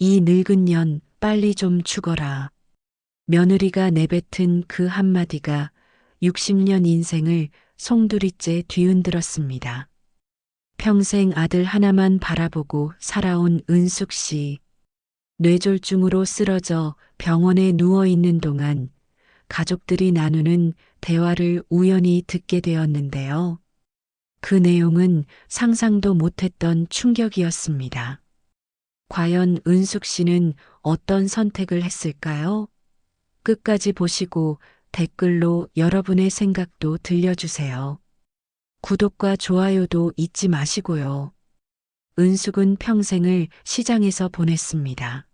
이 늙은 년 빨리 좀 죽어라. 며느리가 내뱉은 그 한마디가 60년 인생을 송두리째 뒤흔들었습니다. 평생 아들 하나만 바라보고 살아온 은숙 씨. 뇌졸중으로 쓰러져 병원에 누워 있는 동안 가족들이 나누는 대화를 우연히 듣게 되었는데요. 그 내용은 상상도 못했던 충격이었습니다. 과연 은숙 씨는 어떤 선택을 했을까요? 끝까지 보시고 댓글로 여러분의 생각도 들려주세요. 구독과 좋아요도 잊지 마시고요. 은숙은 평생을 시장에서 보냈습니다.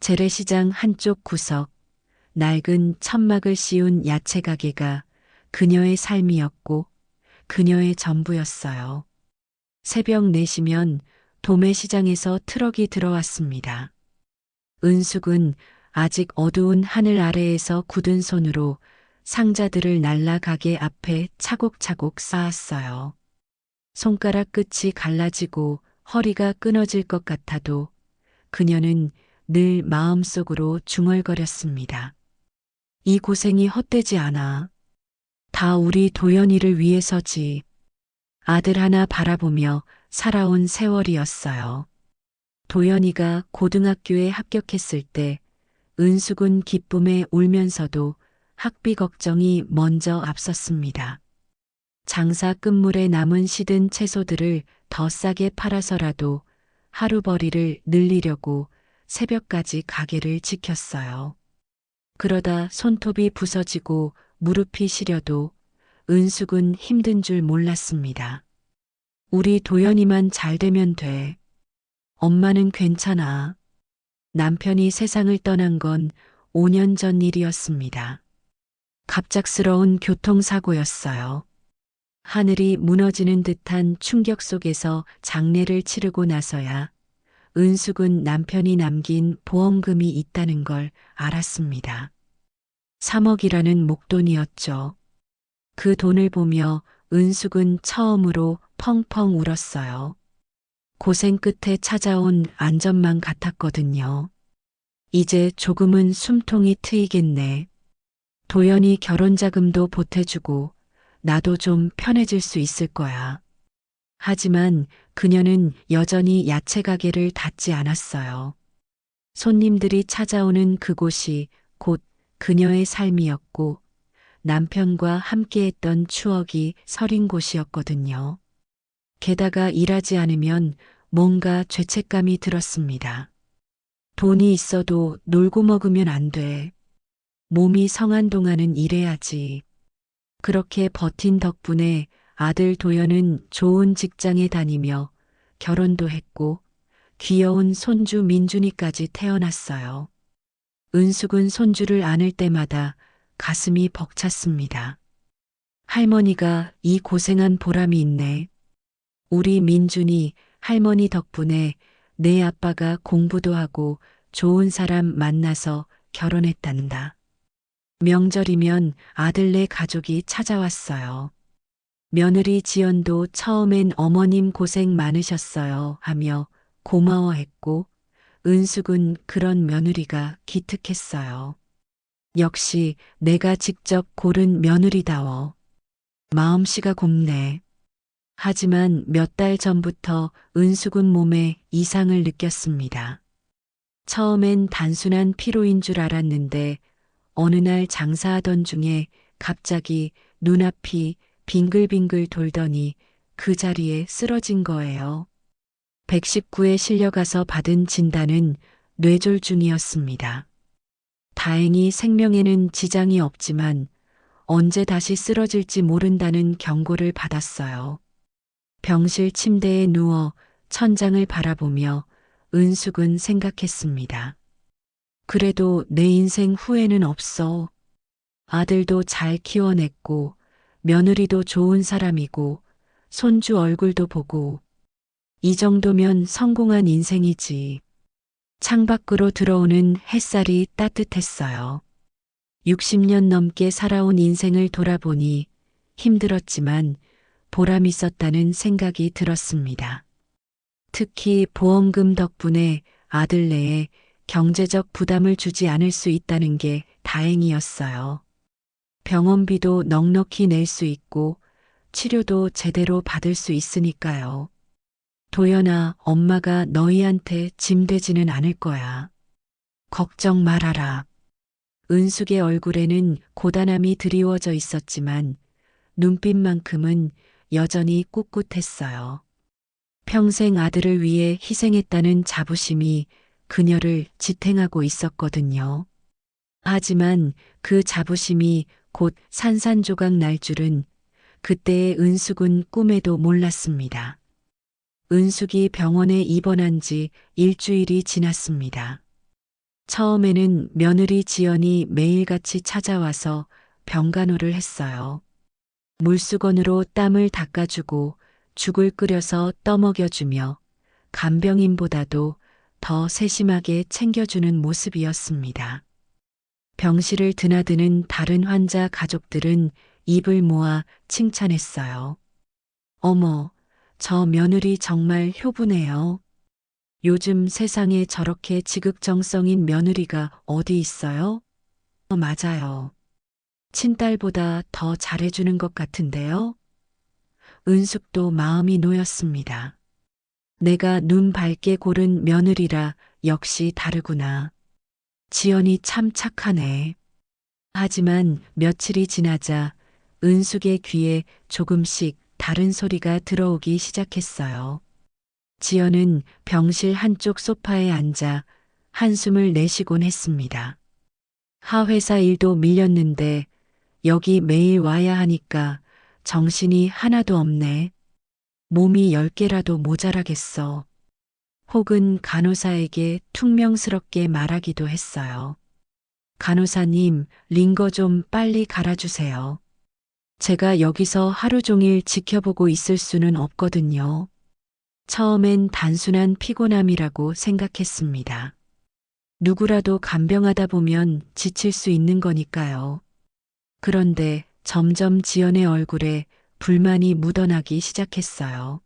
재래시장 한쪽 구석, 낡은 천막을 씌운 야채 가게가 그녀의 삶이었고 그녀의 전부였어요. 새벽 4시면 도매시장에서 트럭이 들어왔습니다. 은숙은 아직 어두운 하늘 아래에서 굳은 손으로 상자들을 날라 가게 앞에 차곡차곡 쌓았어요. 손가락 끝이 갈라지고 허리가 끊어질 것 같아도 그녀는 늘 마음속으로 중얼거렸습니다. 이 고생이 헛되지 않아. 다 우리 도연이를 위해서지. 아들 하나 바라보며 살아온 세월이었어요. 도연이가 고등학교에 합격했을 때 은숙은 기쁨에 울면서도 학비 걱정이 먼저 앞섰습니다. 장사 끝물에 남은 시든 채소들을 더 싸게 팔아서라도 하루벌이를 늘리려고 새벽까지 가게를 지켰어요. 그러다 손톱이 부서지고 무릎이 시려도 은숙은 힘든 줄 몰랐습니다. 우리 도연이만 잘 되면 돼. 엄마는 괜찮아. 남편이 세상을 떠난 건 5년 전 일이었습니다. 갑작스러운 교통사고였어요. 하늘이 무너지는 듯한 충격 속에서 장례를 치르고 나서야 은숙은 남편이 남긴 보험금이 있다는 걸 알았습니다. 3억이라는 목돈이었죠. 그 돈을 보며 은숙은 처음으로 펑펑 울었어요. 고생 끝에 찾아온 안전만 같았거든요. 이제 조금은 숨통이 트이겠네. 도연이 결혼 자금도 보태주고 나도 좀 편해질 수 있을 거야. 하지만 그녀는 여전히 야채 가게를 닫지 않았어요. 손님들이 찾아오는 그곳이 곧 그녀의 삶이었고 남편과 함께했던 추억이 서린 곳이었거든요. 게다가 일하지 않으면 뭔가 죄책감이 들었습니다. 돈이 있어도 놀고 먹으면 안 돼. 몸이 성한 동안은 일해야지. 그렇게 버틴 덕분에 아들 도연은 좋은 직장에 다니며 결혼도 했고 귀여운 손주 민준이까지 태어났어요. 은숙은 손주를 안을 때마다 가슴이 벅찼습니다. 할머니가 이 고생한 보람이 있네. 우리 민준이 할머니 덕분에 내 아빠가 공부도 하고 좋은 사람 만나서 결혼했단다. 명절이면 아들네 가족이 찾아왔어요. 며느리 지연도 처음엔 어머님 고생 많으셨어요 하며 고마워했고 은숙은 그런 며느리가 기특했어요. 역시 내가 직접 고른 며느리다워. 마음씨가 곱네. 하지만 몇 달 전부터 은숙은 몸에 이상을 느꼈습니다. 처음엔 단순한 피로인 줄 알았는데 어느 날 장사하던 중에 갑자기 눈앞이 빙글빙글 돌더니 그 자리에 쓰러진 거예요. 119에 실려가서 받은 진단은 뇌졸중이었습니다. 다행히 생명에는 지장이 없지만 언제 다시 쓰러질지 모른다는 경고를 받았어요. 병실 침대에 누워 천장을 바라보며 은숙은 생각했습니다. 그래도 내 인생 후회는 없어. 아들도 잘 키워냈고, 며느리도 좋은 사람이고, 손주 얼굴도 보고, 이 정도면 성공한 인생이지. 창밖으로 들어오는 햇살이 따뜻했어요. 60년 넘게 살아온 인생을 돌아보니 힘들었지만 보람 있었다는 생각이 들었습니다. 특히 보험금 덕분에 아들네에 경제적 부담을 주지 않을 수 있다는 게 다행이었어요. 병원비도 넉넉히 낼 수 있고 치료도 제대로 받을 수 있으니까요. 도연아, 엄마가 너희한테 짐 되지는 않을 거야. 걱정 말아라. 은숙의 얼굴에는 고단함이 드리워져 있었지만 눈빛만큼은 여전히 꿋꿋했어요. 평생 아들을 위해 희생했다는 자부심이 그녀를 지탱하고 있었거든요. 하지만 그 자부심이 곧 산산조각 날 줄은 그때의 은숙은 꿈에도 몰랐습니다. 은숙이 병원에 입원한 지 일주일이 지났습니다. 처음에는 며느리 지연이 매일같이 찾아와서 병간호를 했어요. 물수건으로 땀을 닦아주고 죽을 끓여서 떠먹여주며 간병인보다도 더 세심하게 챙겨주는 모습이었습니다. 병실을 드나드는 다른 환자 가족들은 입을 모아 칭찬했어요. 어머, 저 며느리 정말 효부네요. 요즘 세상에 저렇게 지극정성인 며느리가 어디 있어요? 어, 맞아요. 친딸보다 더 잘해주는 것 같은데요? 은숙도 마음이 놓였습니다. 내가 눈 밝게 고른 며느리라 역시 다르구나. 지연이 참 착하네. 하지만 며칠이 지나자 은숙의 귀에 조금씩 다른 소리가 들어오기 시작했어요. 지연은 병실 한쪽 소파에 앉아 한숨을 내쉬곤 했습니다. 하회사 일도 밀렸는데 여기 매일 와야 하니까 정신이 하나도 없네. 몸이 열 개라도 모자라겠어. 혹은 간호사에게 퉁명스럽게 말하기도 했어요. 간호사님, 링거 좀 빨리 갈아주세요. 제가 여기서 하루 종일 지켜보고 있을 수는 없거든요. 처음엔 단순한 피곤함이라고 생각했습니다. 누구라도 간병하다 보면 지칠 수 있는 거니까요. 그런데 점점 지연의 얼굴에 불만이 묻어나기 시작했어요.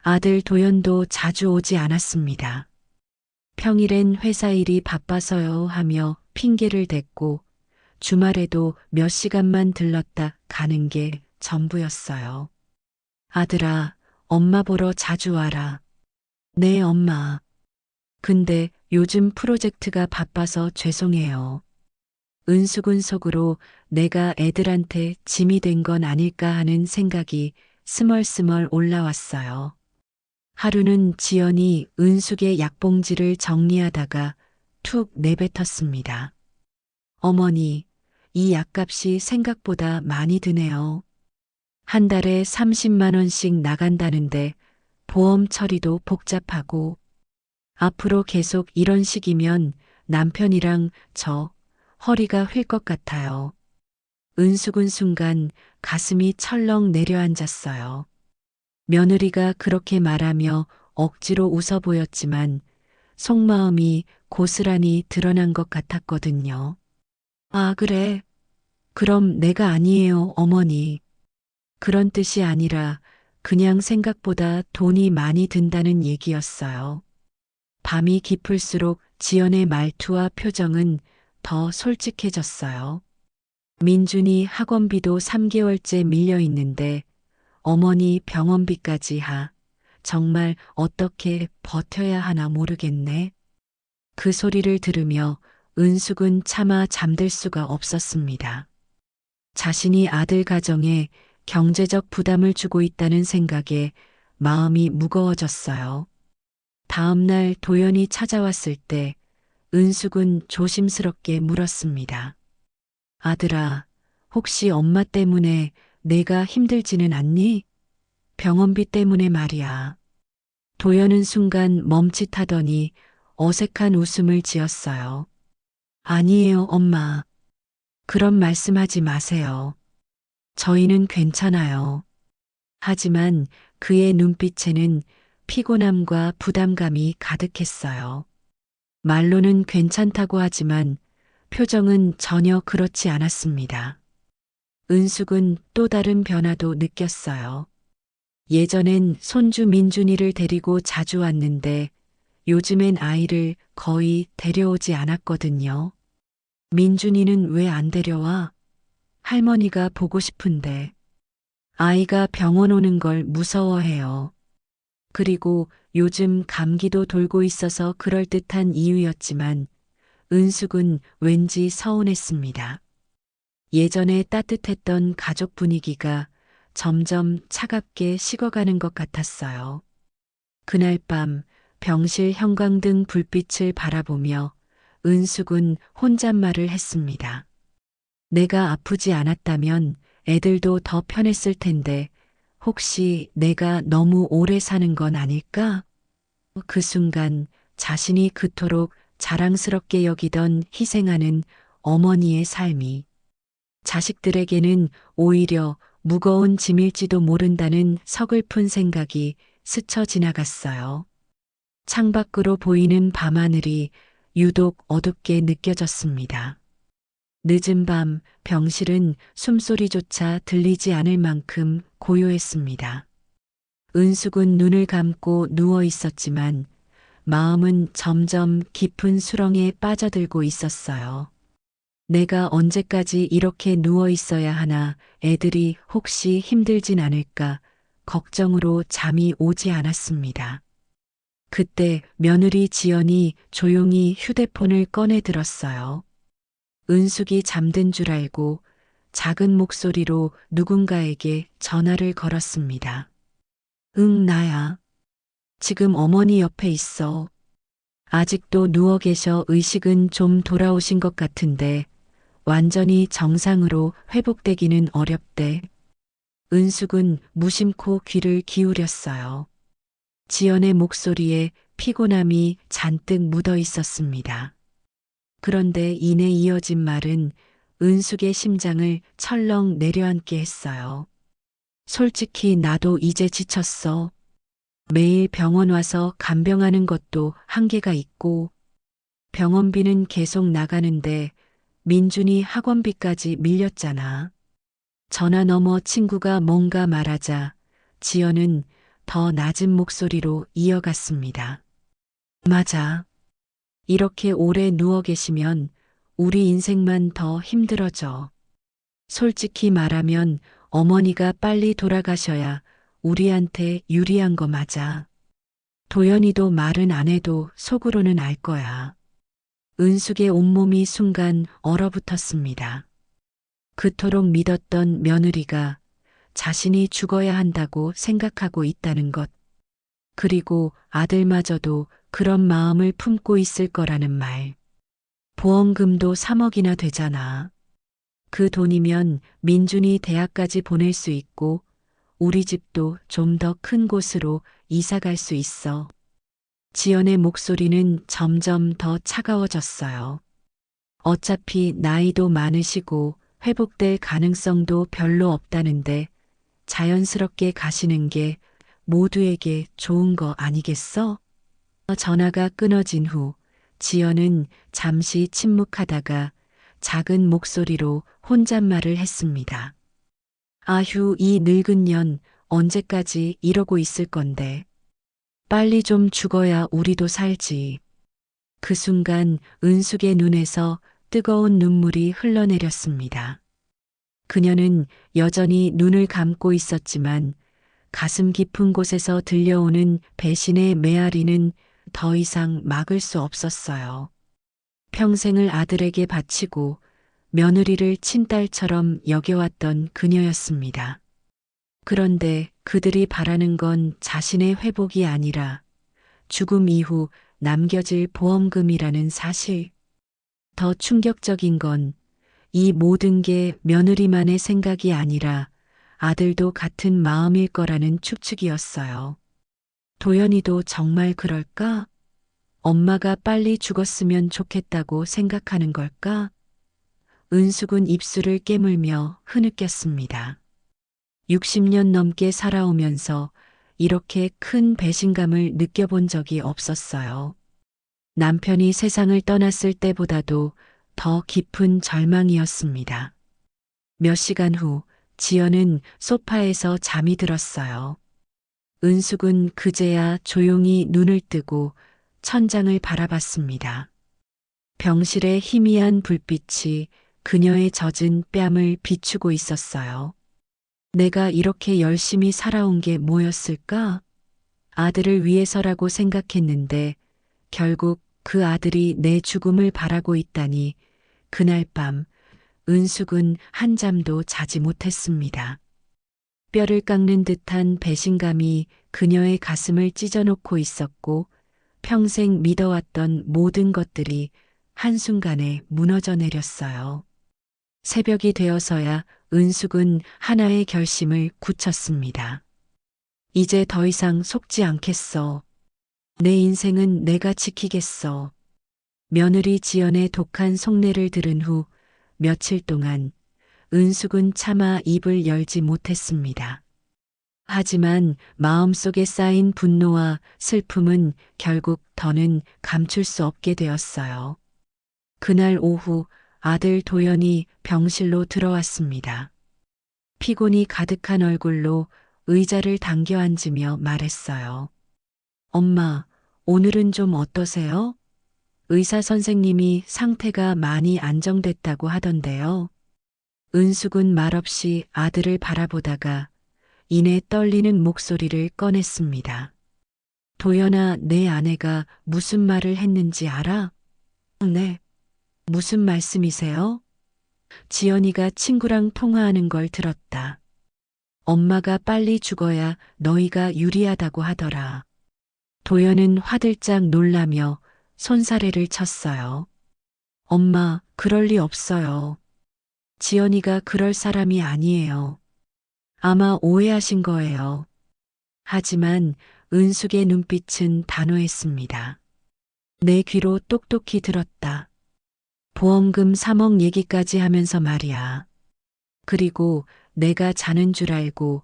아들 도연도 자주 오지 않았습니다. 평일엔 회사 일이 바빠서요 하며 핑계를 댔고 주말에도 몇 시간만 들렀다 가는 게 전부였어요. 아들아, 엄마 보러 자주 와라. 네, 엄마. 근데 요즘 프로젝트가 바빠서 죄송해요. 은숙은 속으로 내가 애들한테 짐이 된 건 아닐까 하는 생각이 스멀스멀 올라왔어요. 하루는 지연이 은숙의 약봉지를 정리하다가 툭 내뱉었습니다. 어머니, 이 약값이 생각보다 많이 드네요. 한 달에 30만 원씩 나간다는데 보험 처리도 복잡하고 앞으로 계속 이런 식이면 남편이랑 저 허리가 휠 것 같아요. 은숙은 순간 가슴이 철렁 내려앉았어요. 며느리가 그렇게 말하며 억지로 웃어 보였지만 속마음이 고스란히 드러난 것 같았거든요. 아, 그래. 그럼 내가 아니에요, 어머니. 그런 뜻이 아니라 그냥 생각보다 돈이 많이 든다는 얘기였어요. 밤이 깊을수록 지연의 말투와 표정은 더 솔직해졌어요. 민준이 학원비도 3개월째 밀려 있는데 어머니 병원비까지 하. 정말 어떻게 버텨야 하나 모르겠네. 그 소리를 들으며 은숙은 차마 잠들 수가 없었습니다. 자신이 아들 가정에 경제적 부담을 주고 있다는 생각에 마음이 무거워졌어요. 다음 날 도연이 찾아왔을 때 은숙은 조심스럽게 물었습니다. 아들아, 혹시 엄마 때문에 내가 힘들지는 않니? 병원비 때문에 말이야. 도연은 순간 멈칫하더니 어색한 웃음을 지었어요. 아니에요, 엄마. 그런 말씀하지 마세요. 저희는 괜찮아요. 하지만 그의 눈빛에는 피곤함과 부담감이 가득했어요. 말로는 괜찮다고 하지만 표정은 전혀 그렇지 않았습니다. 은숙은 또 다른 변화도 느꼈어요. 예전엔 손주 민준이를 데리고 자주 왔는데 요즘엔 아이를 거의 데려오지 않았거든요. 민준이는 왜 안 데려와? 할머니가 보고 싶은데. 아이가 병원 오는 걸 무서워해요. 그리고 요즘 감기도 돌고 있어서 그럴듯한 이유였지만 은숙은 왠지 서운했습니다. 예전에 따뜻했던 가족 분위기가 점점 차갑게 식어가는 것 같았어요. 그날 밤 병실 형광등 불빛을 바라보며 은숙은 혼잣말을 했습니다. 내가 아프지 않았다면 애들도 더 편했을 텐데 혹시 내가 너무 오래 사는 건 아닐까? 그 순간 자신이 그토록 자랑스럽게 여기던 희생하는 어머니의 삶이 자식들에게는 오히려 무거운 짐일지도 모른다는 서글픈 생각이 스쳐 지나갔어요. 창밖으로 보이는 밤하늘이 유독 어둡게 느껴졌습니다. 늦은 밤 병실은 숨소리조차 들리지 않을 만큼 고요했습니다. 은숙은 눈을 감고 누워 있었지만 마음은 점점 깊은 수렁에 빠져들고 있었어요. 내가 언제까지 이렇게 누워 있어야 하나 애들이 혹시 힘들진 않을까 걱정으로 잠이 오지 않았습니다. 그때 며느리 지연이 조용히 휴대폰을 꺼내 들었어요. 은숙이 잠든 줄 알고 작은 목소리로 누군가에게 전화를 걸었습니다. 응, 나야. 지금 어머니 옆에 있어. 아직도 누워 계셔 의식은 좀 돌아오신 것 같은데 완전히 정상으로 회복되기는 어렵대. 은숙은 무심코 귀를 기울였어요. 지연의 목소리에 피곤함이 잔뜩 묻어 있었습니다. 그런데 이내 이어진 말은 은숙의 심장을 철렁 내려앉게 했어요. 솔직히 나도 이제 지쳤어. 매일 병원 와서 간병하는 것도 한계가 있고 병원비는 계속 나가는데 민준이 학원비까지 밀렸잖아. 전화 너머 친구가 뭔가 말하자 지연은 더 낮은 목소리로 이어갔습니다. 맞아. 이렇게 오래 누워 계시면 우리 인생만 더 힘들어져. 솔직히 말하면 어머니가 빨리 돌아가셔야 우리한테 유리한 거 맞아. 도연이도 말은 안 해도 속으로는 알 거야. 은숙의 온몸이 순간 얼어붙었습니다. 그토록 믿었던 며느리가 자신이 죽어야 한다고 생각하고 있다는 것. 그리고 아들마저도 그런 마음을 품고 있을 거라는 말. 보험금도 3억이나 되잖아. 그 돈이면 민준이 대학까지 보낼 수 있고 우리 집도 좀 더 큰 곳으로 이사 갈 수 있어. 지연의 목소리는 점점 더 차가워졌어요. 어차피 나이도 많으시고 회복될 가능성도 별로 없다는데 자연스럽게 가시는 게 모두에게 좋은 거 아니겠어? 전화가 끊어진 후 지연은 잠시 침묵하다가 작은 목소리로 혼잣말을 했습니다. 아휴, 이 늙은 년 언제까지 이러고 있을 건데. 빨리 좀 죽어야 우리도 살지. 그 순간 은숙의 눈에서 뜨거운 눈물이 흘러내렸습니다. 그녀는 여전히 눈을 감고 있었지만 가슴 깊은 곳에서 들려오는 배신의 메아리는 더 이상 막을 수 없었어요. 평생을 아들에게 바치고 며느리를 친딸처럼 여겨왔던 그녀였습니다. 그런데 그들이 바라는 건 자신의 회복이 아니라 죽음 이후 남겨질 보험금이라는 사실. 더 충격적인 건 이 모든 게 며느리만의 생각이 아니라 아들도 같은 마음일 거라는 추측이었어요. 도연이도 정말 그럴까? 엄마가 빨리 죽었으면 좋겠다고 생각하는 걸까? 은숙은 입술을 깨물며 흐느꼈습니다. 60년 넘게 살아오면서 이렇게 큰 배신감을 느껴본 적이 없었어요. 남편이 세상을 떠났을 때보다도 더 깊은 절망이었습니다. 몇 시간 후 지연은 소파에서 잠이 들었어요. 은숙은 그제야 조용히 눈을 뜨고 천장을 바라봤습니다. 병실의 희미한 불빛이 그녀의 젖은 뺨을 비추고 있었어요. 내가 이렇게 열심히 살아온 게 뭐였을까? 아들을 위해서라고 생각했는데 결국 그 아들이 내 죽음을 바라고 있다니 그날 밤 은숙은 한잠도 자지 못했습니다. 뼈를 깎는 듯한 배신감이 그녀의 가슴을 찢어놓고 있었고 평생 믿어왔던 모든 것들이 한순간에 무너져 내렸어요. 새벽이 되어서야 은숙은 하나의 결심을 굳혔습니다. 이제 더 이상 속지 않겠어. 내 인생은 내가 지키겠어. 며느리 지연의 독한 속내를 들은 후 며칠 동안 은숙은 차마 입을 열지 못했습니다. 하지만 마음속에 쌓인 분노와 슬픔은 결국 더는 감출 수 없게 되었어요. 그날 오후 아들 도연이 병실로 들어왔습니다. 피곤이 가득한 얼굴로 의자를 당겨 앉으며 말했어요. 엄마, 오늘은 좀 어떠세요? 의사 선생님이 상태가 많이 안정됐다고 하던데요. 은숙은 말없이 아들을 바라보다가 이내 떨리는 목소리를 꺼냈습니다. 도연아, 내 아내가 무슨 말을 했는지 알아? 네. 무슨 말씀이세요? 지연이가 친구랑 통화하는 걸 들었다. 엄마가 빨리 죽어야 너희가 유리하다고 하더라. 도연은 화들짝 놀라며 손사래를 쳤어요. 엄마, 그럴 리 없어요. 지연이가 그럴 사람이 아니에요. 아마 오해하신 거예요. 하지만 은숙의 눈빛은 단호했습니다. 내 귀로 똑똑히 들었다. 보험금 3억 얘기까지 하면서 말이야. 그리고 내가 자는 줄 알고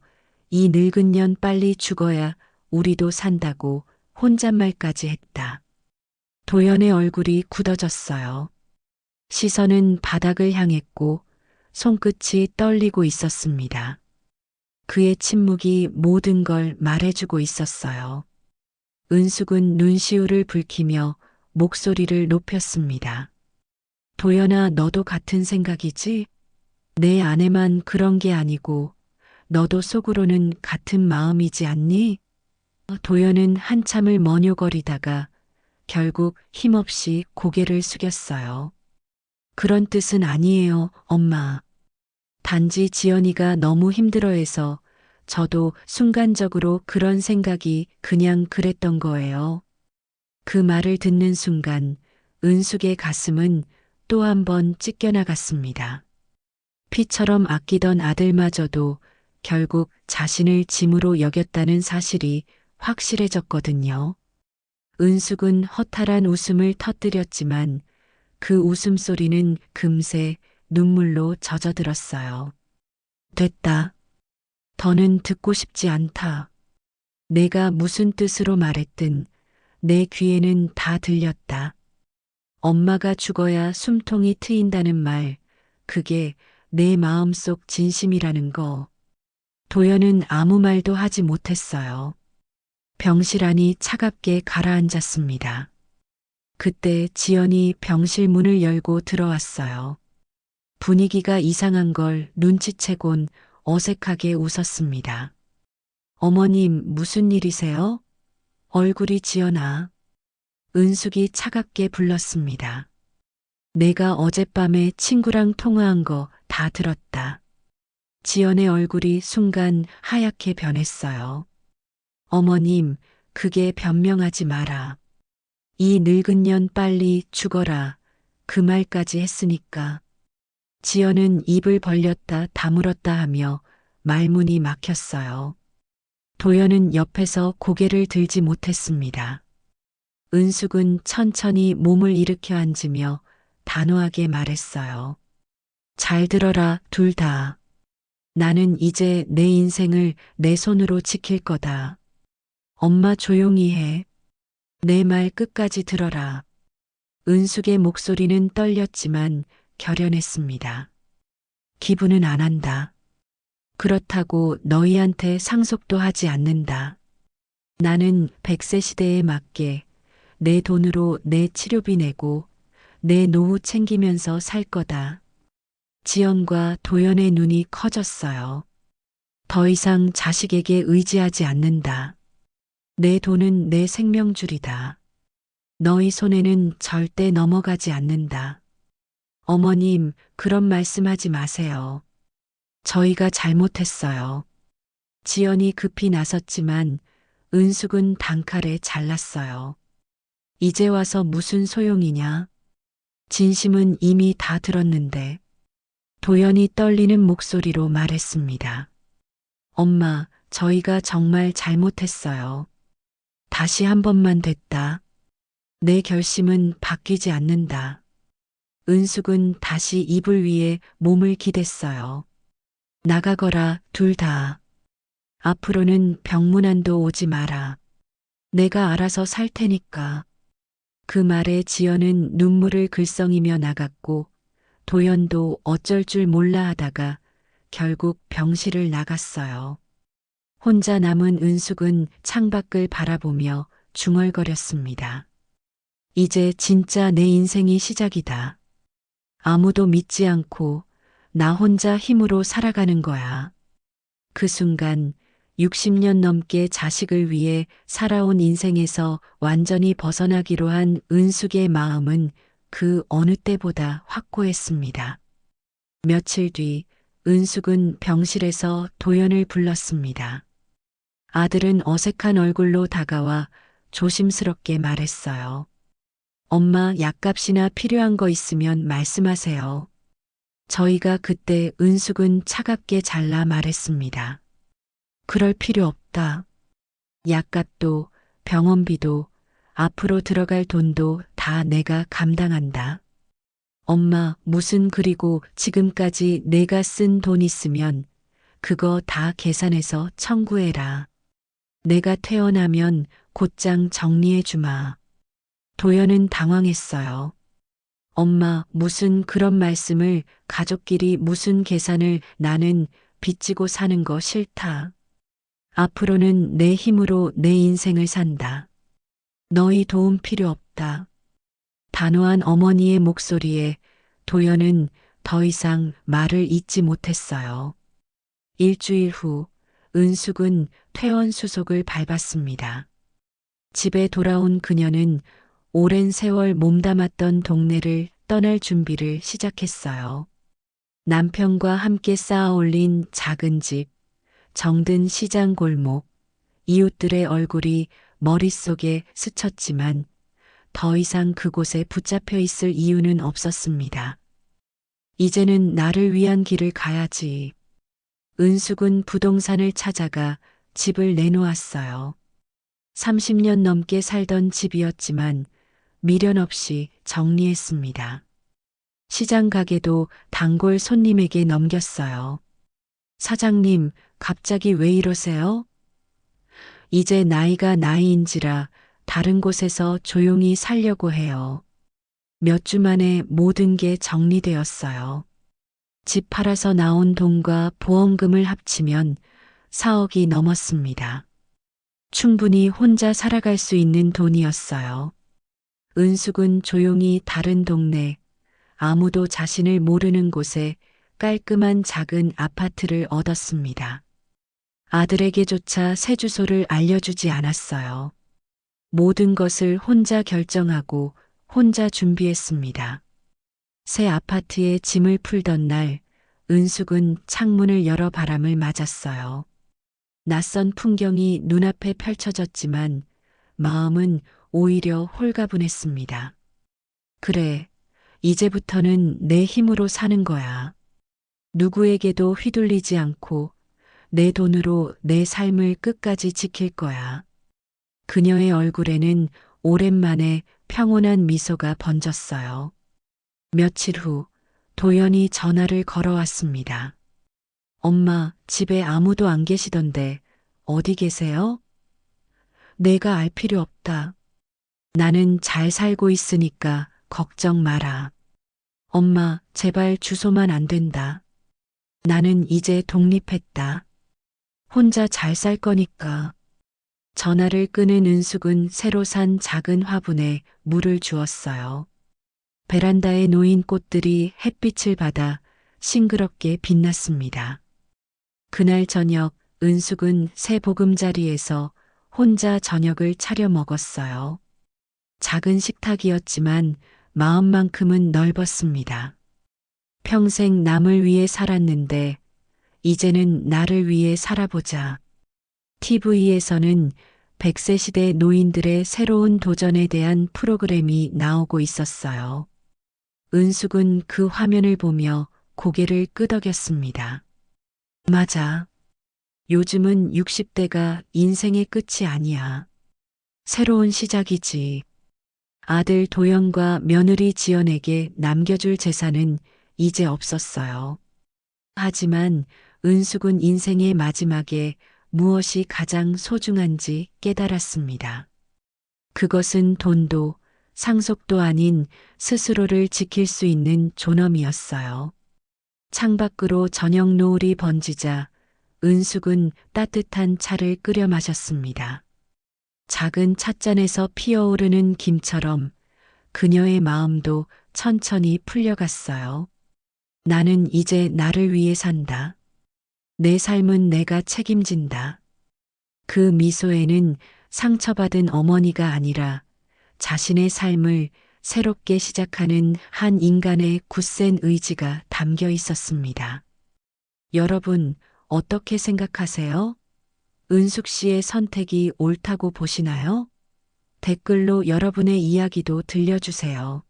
이 늙은 년 빨리 죽어야 우리도 산다고 혼잣말까지 했다. 도연의 얼굴이 굳어졌어요. 시선은 바닥을 향했고 손끝이 떨리고 있었습니다. 그의 침묵이 모든 걸 말해주고 있었어요. 은숙은 눈시울을 붉히며 목소리를 높였습니다. 도연아, 너도 같은 생각이지? 내 아내만 그런 게 아니고 너도 속으로는 같은 마음이지 않니? 도연은 한참을 머뇨거리다가 결국 힘없이 고개를 숙였어요. 그런 뜻은 아니에요, 엄마. 단지 지연이가 너무 힘들어해서 저도 순간적으로 그런 생각이 그냥 그랬던 거예요. 그 말을 듣는 순간 은숙의 가슴은 또 한 번 찢겨나갔습니다. 피처럼 아끼던 아들마저도 결국 자신을 짐으로 여겼다는 사실이 확실해졌거든요. 은숙은 허탈한 웃음을 터뜨렸지만 그 웃음소리는 금세 눈물로 젖어들었어요. 됐다. 더는 듣고 싶지 않다. 내가 무슨 뜻으로 말했든 내 귀에는 다 들렸다. 엄마가 죽어야 숨통이 트인다는 말, 그게 내 마음속 진심이라는 거. 도연은 아무 말도 하지 못했어요. 병실 안이 차갑게 가라앉았습니다. 그때 지연이 병실 문을 열고 들어왔어요. 분위기가 이상한 걸 눈치채곤 어색하게 웃었습니다. 어머님, 무슨 일이세요? 얼굴이 지연아. 은숙이 차갑게 불렀습니다. 내가 어젯밤에 친구랑 통화한 거 다 들었다. 지연의 얼굴이 순간 하얗게 변했어요. 어머님, 그게 변명하지 마라. 이 늙은 년 빨리 죽어라. 그 말까지 했으니까. 지연은 입을 벌렸다 다물었다 하며 말문이 막혔어요. 도연은 옆에서 고개를 들지 못했습니다. 은숙은 천천히 몸을 일으켜 앉으며 단호하게 말했어요. 잘 들어라, 둘 다. 나는 이제 내 인생을 내 손으로 지킬 거다. 엄마 조용히 해. 내 말 끝까지 들어라. 은숙의 목소리는 떨렸지만 결연했습니다. 기분은 안 한다. 그렇다고 너희한테 상속도 하지 않는다. 나는 백세 시대에 맞게 내 돈으로 내 치료비 내고 내 노후 챙기면서 살 거다. 지연과 도연의 눈이 커졌어요. 더 이상 자식에게 의지하지 않는다. 내 돈은 내 생명줄이다. 너희 손에는 절대 넘어가지 않는다. 어머님, 그런 말씀하지 마세요. 저희가 잘못했어요. 지연이 급히 나섰지만 은숙은 단칼에 잘랐어요. 이제 와서 무슨 소용이냐? 진심은 이미 다 들었는데 도연이 떨리는 목소리로 말했습니다. 엄마, 저희가 정말 잘못했어요. 다시 한 번만 됐다. 내 결심은 바뀌지 않는다. 은숙은 다시 이불 위에 몸을 기댔어요. 나가거라, 둘 다. 앞으로는 병문안도 오지 마라. 내가 알아서 살 테니까. 그 말에 지연은 눈물을 글썽이며 나갔고 도연도 어쩔 줄 몰라 하다가 결국 병실을 나갔어요. 혼자 남은 은숙은 창밖을 바라보며 중얼거렸습니다. 이제 진짜 내 인생이 시작이다. 아무도 믿지 않고 나 혼자 힘으로 살아가는 거야. 그 순간 60년 넘게 자식을 위해 살아온 인생에서 완전히 벗어나기로 한 은숙의 마음은 그 어느 때보다 확고했습니다. 며칠 뒤 은숙은 병실에서 도연을 불렀습니다. 아들은 어색한 얼굴로 다가와 조심스럽게 말했어요. 엄마 약값이나 필요한 거 있으면 말씀하세요. 저희가 그때 은숙은 차갑게 잘라 말했습니다. 그럴 필요 없다. 약값도 병원비도 앞으로 들어갈 돈도 다 내가 감당한다. 엄마, 무슨 그리고 지금까지 내가 쓴 돈 있으면 그거 다 계산해서 청구해라. 내가 태어나면 곧장 정리해 주마. 도연은 당황했어요. 엄마, 무슨 그런 말씀을 가족끼리 무슨 계산을 나는 빚지고 사는 거 싫다. 앞으로는 내 힘으로 내 인생을 산다. 너희 도움 필요 없다. 단호한 어머니의 목소리에 도연은 더 이상 말을 잇지 못했어요. 일주일 후 은숙은 퇴원 수속을 밟았습니다. 집에 돌아온 그녀는 오랜 세월 몸담았던 동네를 떠날 준비를 시작했어요. 남편과 함께 쌓아 올린 작은 집, 정든 시장 골목, 이웃들의 얼굴이 머릿속에 스쳤지만 더 이상 그곳에 붙잡혀 있을 이유는 없었습니다. 이제는 나를 위한 길을 가야지. 은숙은 부동산을 찾아가 집을 내놓았어요. 30년 넘게 살던 집이었지만 미련 없이 정리했습니다. 시장 가게도 단골 손님에게 넘겼어요. 사장님, 갑자기 왜 이러세요? 이제 나이가 나이인지라 다른 곳에서 조용히 살려고 해요. 몇 주 만에 모든 게 정리되었어요. 집 팔아서 나온 돈과 보험금을 합치면 4억이 넘었습니다. 충분히 혼자 살아갈 수 있는 돈이었어요. 은숙은 조용히 다른 동네, 아무도 자신을 모르는 곳에 깔끔한 작은 아파트를 얻었습니다. 아들에게조차 새 주소를 알려주지 않았어요. 모든 것을 혼자 결정하고 혼자 준비했습니다. 새 아파트에 짐을 풀던 날, 은숙은 창문을 열어 바람을 맞았어요. 낯선 풍경이 눈앞에 펼쳐졌지만 마음은 오히려 홀가분했습니다. 그래, 이제부터는 내 힘으로 사는 거야. 누구에게도 휘둘리지 않고 내 돈으로 내 삶을 끝까지 지킬 거야. 그녀의 얼굴에는 오랜만에 평온한 미소가 번졌어요. 며칠 후 도연이 전화를 걸어왔습니다. 엄마, 집에 아무도 안 계시던데 어디 계세요? 내가 알 필요 없다. 나는 잘 살고 있으니까 걱정 마라. 엄마, 제발 주소만 안 된다. 나는 이제 독립했다. 혼자 잘 살 거니까. 전화를 끄는 은숙은 새로 산 작은 화분에 물을 주었어요. 베란다에 놓인 꽃들이 햇빛을 받아 싱그럽게 빛났습니다. 그날 저녁 은숙은 새 보금자리에서 혼자 저녁을 차려 먹었어요. 작은 식탁이었지만 마음만큼은 넓었습니다. 평생 남을 위해 살았는데 이제는 나를 위해 살아보자. TV에서는 100세 시대 노인들의 새로운 도전에 대한 프로그램이 나오고 있었어요. 은숙은 그 화면을 보며 고개를 끄덕였습니다. 맞아. 요즘은 60대가 인생의 끝이 아니야. 새로운 시작이지. 아들 도연과 며느리 지연에게 남겨줄 재산은 이제 없었어요. 하지만 은숙은 인생의 마지막에 무엇이 가장 소중한지 깨달았습니다. 그것은 돈도 상속도 아닌 스스로를 지킬 수 있는 존엄이었어요. 창밖으로 저녁 노을이 번지자 은숙은 따뜻한 차를 끓여 마셨습니다. 작은 찻잔에서 피어오르는 김처럼 그녀의 마음도 천천히 풀려갔어요. 나는 이제 나를 위해 산다. 내 삶은 내가 책임진다. 그 미소에는 상처받은 어머니가 아니라 자신의 삶을 새롭게 시작하는 한 인간의 굳센 의지가 담겨 있었습니다. 여러분, 어떻게 생각하세요? 은숙 씨의 선택이 옳다고 보시나요? 댓글로 여러분의 이야기도 들려주세요.